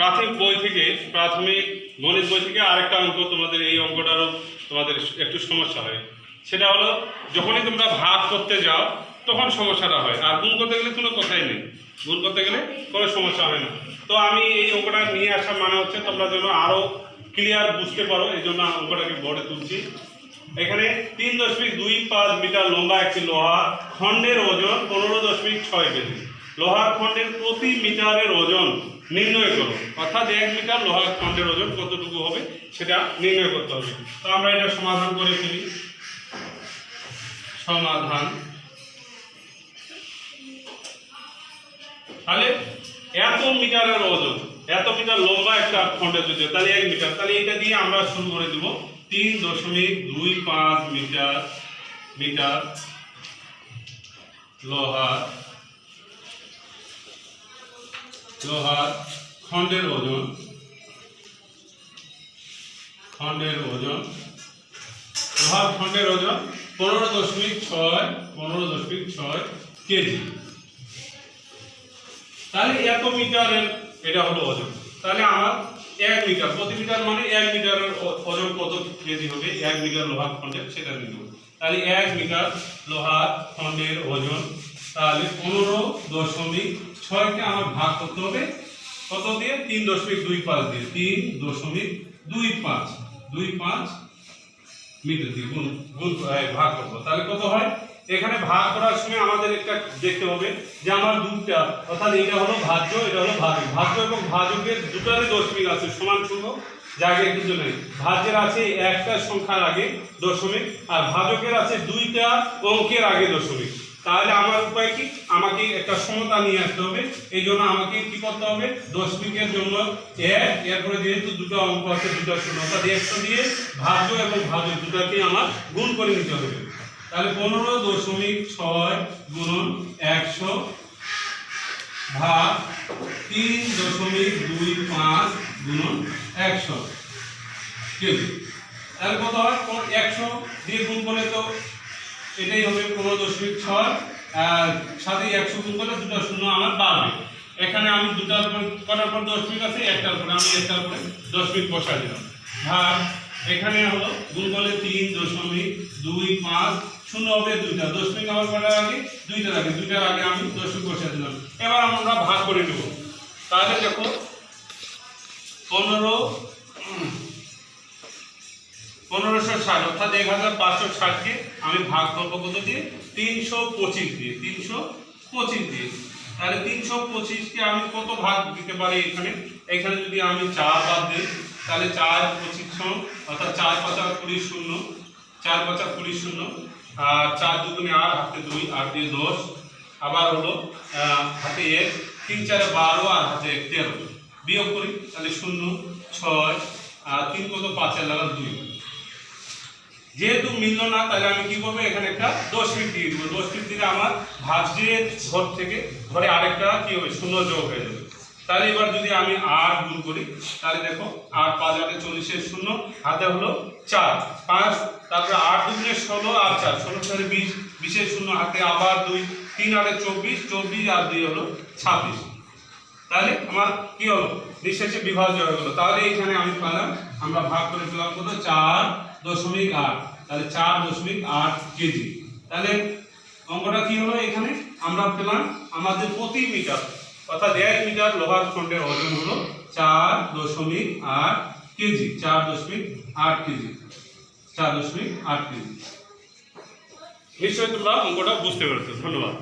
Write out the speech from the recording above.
প্রাথমিক বই থেকে, প্রাথমিক গণিত বই থেকে আরেকটা অঙ্ক তোমাদের এই অঙ্কটারও তোমাদের একটু সমস্যা হয়। সেটা হলো, যখনই তোমরা ভাগ করতে যাও, তখন সমস্যাটা হয়। আর গুণ করতে গেলে কোনো কথাই নেই। গুণ করতে গেলে কোনো সমস্যা হয় না। তো আমি এই অঙ্কটা নিয়ে আসার মানে হচ্ছে, তোমরা যেন আরও ক্লিয়ার বুঝতে পারো, এই জন্য অঙ্কটাকে বোর্ডে তুলছি। এখানে তিন দশমিক দুই পাঁচ মিটার লম্বা একটি লোহা, খণ্ডের ওজন পনেরো দশমিক ছয় কেজি। লোহার খণ্ডের প্রতি মিটারের ওজন নির্ণয় করো। অর্থাৎ এক মিটার লোহার খণ্ডের ওজন কতটুকু হবে সেটা নির্ণয় করতে হবে। তো আমরা এটা সমাধান করে ফেলি। সমাধান। তাহলে এত মিটারের ওজন, এত মিটার লম্বা একটা খণ্ডের যদি তাহলে এক মিটার। তাহলে এটা দিয়ে আমরা শুরু করে দিব। তিন দশমিক দুই পাঁচ মিটার মিটার লোহার লোহার খণ্ডের ওজন। খণ্ডের ওজন। লোহার খণ্ডের ওজন পনেরো দশমিক ছয়, পনেরো দশমিক ছয় কেজি। তাহলে এত মিটারের এটা হলো ওজন। তাহলে আমার এক মিটার, প্রতি মিটার মানে এক মিটারের ওজন কত কেজি হবে? এক মিটার লোহার খণ্ডের সেটা নেব তাহলে এক মিটার লোহার খণ্ডের ওজন, তাহলে পনেরো দশমিক ছয়কে আমার ভাগ করতে হবে। কত দিয়ে? তিন দশমিক দুই পাঁচ দিয়ে। তিন দশমিক দুই পাঁচ। দুই পাঁচ মিটার দিয়ে গুণ গুণ ভাগ করব। তাহলে কত হয়? এখানে ভাগ করার সময় আমাদের একটা দেখতে হবে যে আমার দুটা অর্থাৎ এটা হলো ভাজ্য, এটা হলো ভাজক ভাজ্য এবং ভাজকের দুটারই দশমিক আছে, সমান শূন্য জায়গায় কিন্তু নেই। ভাজ্যের আছে একটা সংখ্যার আগে দশমিক, আর ভাজকের আছে দুইটা অঙ্কের আগে দশমিক। তাহলে আমার উপায় কি? আমাকে একটা সমতা নিয়ে আসতে হবে। এই জন্য আমাকে কি করতে হবে? দশমিকের জন্য এক, এরপরে যেহেতু দুটো অঙ্ক আছে, দুটো শূন্য অর্থাৎ একশো দিয়ে ভাজ্য এবং ভাজক দুটাকে আমার গুণ করে নিতে হবে। তাহলে পনেরো দশমিক ছয় গুণন একশো ভাগ তিন দশমিক দুই পাঁচ গুণন একশো। কেজি তাহলে কত হয়? একশো দিয়ে গুণ করলে তো এটাই হবে পনেরো দশমিক ছয় সাথে একশো গুণ করলে দুটো শূন্য আমার বাড়বে এখানে আমি দুটার উপর কটার পর দশমিক আছে? একটার উপরে। আমি একটার উপরে দশমিক বসা দিলাম। ভাগ, এখানে হলো গুণ করলে তিন দশমিক দুই পাঁচ, শূন্য হবে দুইটা। দশমিক আমার কটার আগে? দুইটার আগে। দুইটার আগে আমি দশমিক বসা দিলাম। এবার আমরা ভাগ করে নেব। তাহলে দেখো, পনেরো পনেরোশো ষাট, অর্থাৎ এক হাজার পাঁচশো ষাটকে আমি ভাগ করব কত দিয়ে? তিনশো পঁচিশ দিয়ে, তিনশো পঁচিশ দিয়ে। তাহলে তিনশো পঁচিশকে আমি কত ভাগ দিতে পারি এখানে? এখানে যদি আমি চার বাদ দিই, তাহলে চার পঁচিশ অর্থাৎ চার পাঁচা কুড়ি শূন্য, চার পাঁচা কুড়ি শূন্য, আর চার দুগুণে আট, হাতে দুই, আট দিয়ে দশ, আবার হলো হাতে এক, তিন চারে বারো, আর হাতে এক, তেরো। বিয়োগ করি, তাহলে শূন্য, ছয়, আর তিন কত? পাঁচের লাগা দুই। যেহেতু মিলল না, তাহলে আমি কি করব? এখানে একটা দশমিক দিয়ে দিব। দশমিক দিলে আমার ভাজ্যের ঘর থেকে ঘরে আরেকটা কি হবে? শূন্য যোগ হয়ে যাবে। তাহলে এবার যদি আমি আট গুণ করি, তাহলে দেখো আট পাঁচ আটে চল্লিশের শূন্য, হাতে হলো চার। পাঁচ, তারপরে আট দুগুণে ষোলো আর চার। ষোলো চারে বিশ। বিশের শূন্য, হাতে আবার দুই। তিন আটে চব্বিশ চব্বিশ আর দুই হলো ছাব্বিশ। তাহলে আমার কি হলো? নিঃশেষে বিভাজ্য হয়ে গেলো। তাহলে এখানে আমি পেলাম, আমরা ভাগ করে পেলাম কত? চার দশমিক আট। তাহলে চার দশমিক আট কেজি। তাহলে অঙ্কটা কি হলো এখানে? আমরা পেলাম আমাদের প্রতি মিটার, অর্থাৎ এক মিটার লোহার খণ্ডের ওজন হলো চার দশমিক আট কেজি, চার দশমিক আট কেজি, চার দশমিক আট কেজি। নিশ্চয়ই তোমরা অঙ্কটা বুঝতে পেরেছ। ধন্যবাদ।